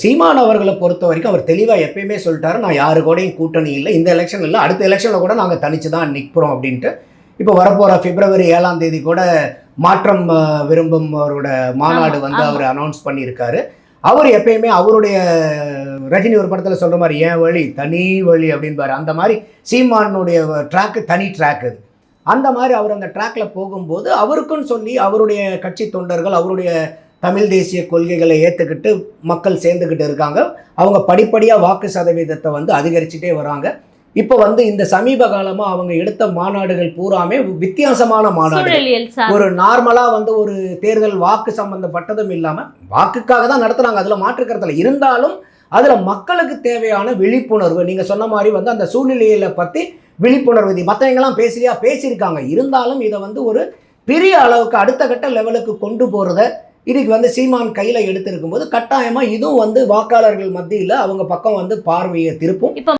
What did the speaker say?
சீமான் அவர்களை பொறுத்த வரைக்கும் அவர் தெளிவாக எப்பயுமே சொல்லிட்டாரு நான் யாரு கூடயும் கூட்டணி இல்லை இந்த எலெக்ஷன் இல்லை அடுத்த எலெக்ஷனில் கூட நாங்கள் தனிச்சு தான் நிற்போம் அப்படின்ட்டு. இப்போ வரப்போகிற பிப்ரவரி ஏழாம் தேதி கூட மாற்றம் விரும்பும் அவரோட மாநாடு வந்து. அவர் அனௌன்ஸ் பண்ணியிருக்காரு. அவர் எப்பயுமே அவருடைய ரஜினி ஒரு படத்தில் சொல்கிற மாதிரி ஏன் வழி? தனி வழி அப்படின்பாரு. அந்த மாதிரி சீமானுடைய ட்ராக்கு தனி ட்ராக் அது. அந்த மாதிரி அவர் அந்த ட்ராக்ல போகும்போது அவருக்குன்னு சொல்லி அவருடைய கட்சி தொண்டர்கள் அவருடைய தமிழ் தேசிய கொள்கைகளை ஏற்றுக்கிட்டு மக்கள் சேர்ந்துக்கிட்டு இருக்காங்க. அவங்க படிப்படியாக வாக்கு சதவீதத்தை வந்து அதிகரிச்சுட்டே வராங்க. இப்போ வந்து இந்த சமீப காலமாக அவங்க எடுத்த மாநாடுகள் பூராமே வித்தியாசமான சார் ஒரு நார்மலாக வந்து ஒரு தேர்தல் வாக்கு சம்பந்தப்பட்டதும் இல்லாமல் வாக்குக்காக தான் நடத்துனாங்க அதில் மாற்றுக்கிறதுல இருந்தாலும் அதில் மக்களுக்கு தேவையான விழிப்புணர்வு நீங்கள் சொன்ன மாதிரி வந்து அந்த சூழ்நிலையில பற்றி விழிப்புணர்வு இது. மற்றவங்கெல்லாம் பேசலையா பேசியிருக்காங்க. இருந்தாலும் இதை வந்து ஒரு பெரிய அளவுக்கு அடுத்த கட்ட லெவலுக்கு கொண்டு போகிறத இதுக்கு வந்து சீமான் கையில் எடுத்திருக்கும் போது கட்டாயமாக இதுவும் வந்து வாக்காளர்கள் மத்தியில் அவங்க பக்கம் வந்து பார்வையை திருப்பும். இப்போ